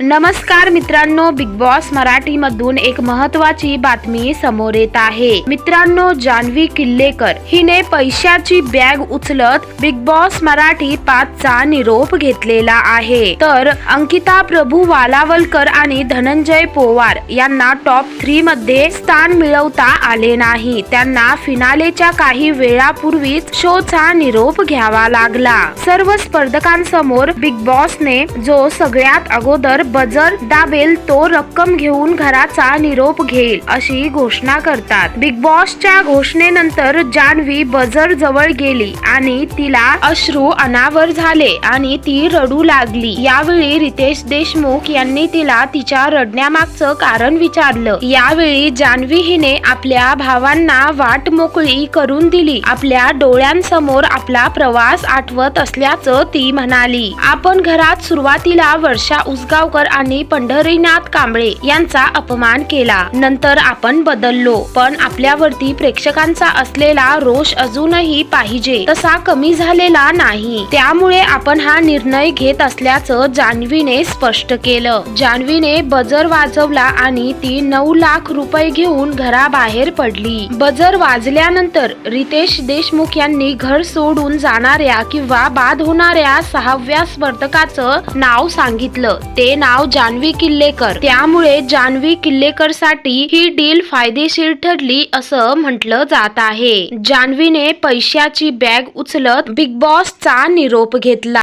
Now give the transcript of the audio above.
नमस्कार मित्रांनो big boss Marathi मधून एक महत्वाची बातमी समोर येत आहे. मित्रांनो जान्हवी किल्लेकर हिने पैशाची बॅग उचलत बिग बॉस मराठी पाचचा निरोप घेतलेला आहे. तर अंकिता प्रभू वालावलकर आणि धनंजय पोवार यांना टॉप थ्री मध्ये स्थान मिळवता आले नाही. त्यांना फिनालेच्या काही वेळापूर्वीच शोचा निरोप घ्यावा लागला. सर्व स्पर्धकांसमोर बिग बॉसने जो सगळ्यात अगोदर बजर दाबेल तो रक्कम घेऊन घराचा निरोप घेईल अशी घोषणा करतात. बिग बॉसच्या घोषणेनंतर जान्हवी बजर जवळ गेली आणि तिला अश्रू अनावर झाले आणि ती रडू लागली. यावेळी रितेश देशमुख यांनी तिला तिच्या रडण्यामागचं कारण विचारलं. यावेळी जान्हवी हिने आपल्या भावांना वाट मोकळी करून दिली. आपल्या डोळ्यांसमोर आपला प्रवास आठवत असल्याचं ती म्हणाली. आपण घरात सुरुवातीला वर्षा गावकर आणि पंढरीनाथ कांबळे यांचा अपमान केला. नंतर आपण बदललो पण आपल्यावरती प्रेक्षकांचा असलेला रोष अजूनही पाहिजे तसा कमी झालेला नाही. त्यामुळे आपण हा निर्णय घेत असल्याचं जान्हवीने स्पष्ट केलं. जान्हवीने बजर वाजवला आणि ती नऊ लाख रुपये घेऊन घराबाहेर पडली. बजर वाजल्यानंतर रितेश देशमुख यांनी घर सोडून जाणाऱ्या किंवा बाद होणाऱ्या सहाव्या स्पर्धकाचं नाव सांगितलं. ते नाव जान्हवी किल्लेकर. त्यामुळे जान्हवी किल्लेकरसाठी ही डील फायदेशीर ठरली असं म्हटलं जात आहे. जान्हवीने पैशाची बॅग उचलत बिग बॉसचा निरोप घेतला.